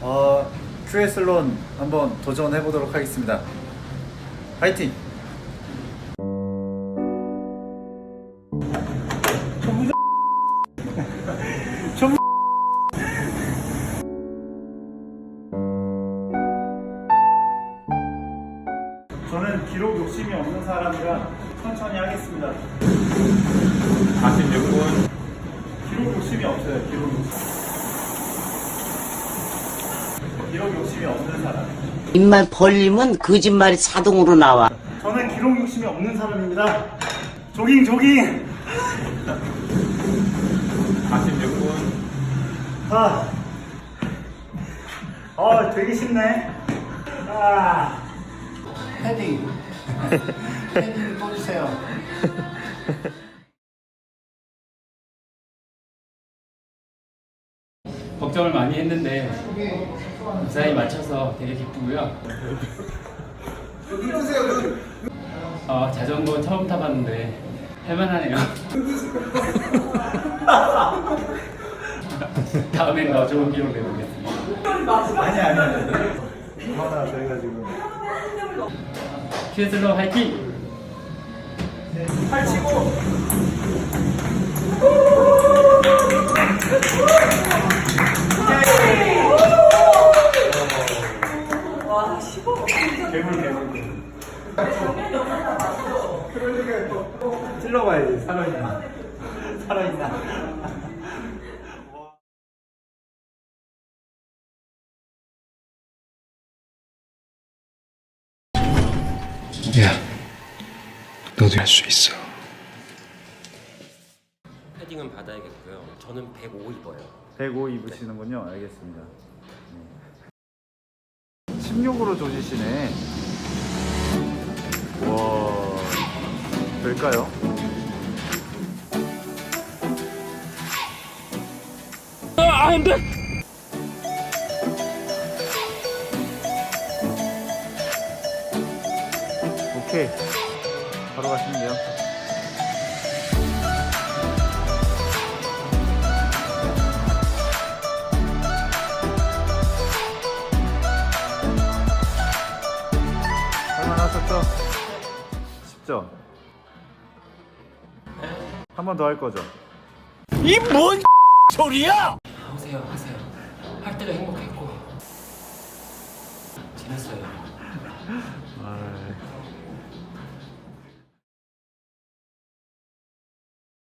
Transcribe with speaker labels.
Speaker 1: 어, 트레슬론 한번 도전해 보도록 하겠습니다. 파이팅! 저는 기록 욕심이 없는 사람이라 천천히 하겠습니다.
Speaker 2: 46분
Speaker 1: 기록 욕심이 없어요. 기록 욕심. 기록 욕심이 없는 사람.
Speaker 3: 입만 벌리면 거짓말이 자동으로 나와.
Speaker 1: 저는 기록 욕심이 없는 사람입니다. 조깅 조깅.
Speaker 2: 46분
Speaker 1: 아, 어 되게 쉽네. 아, 헤딩. 헤딩 또 주세요.
Speaker 4: 걱정을 많이 했는데 무사히 맞춰서 되게 기쁘고요. 어, 자전거 처음 타봤는데 할만하네요. 다음엔 더 좋은 기록 내보겠습니다.
Speaker 1: 아니 아니 아니. 하나 저희가 지금
Speaker 4: 퀴즈로 화이팅!
Speaker 1: 괴물 괴물. 그러니까 또 찔러봐야지 살아있나 살아있나.
Speaker 5: 야, 너도 할 수 있어.
Speaker 6: 패딩은 받아야겠고요. 저는 105 입어요.
Speaker 1: 105 입으시는군요. 알겠습니다. 16으로 조지시네. 와, 될까요? 오케이. 바로 가시면 돼요. 쉽죠? 한 번 더 할 거죠?
Speaker 6: 하세요, 하세요.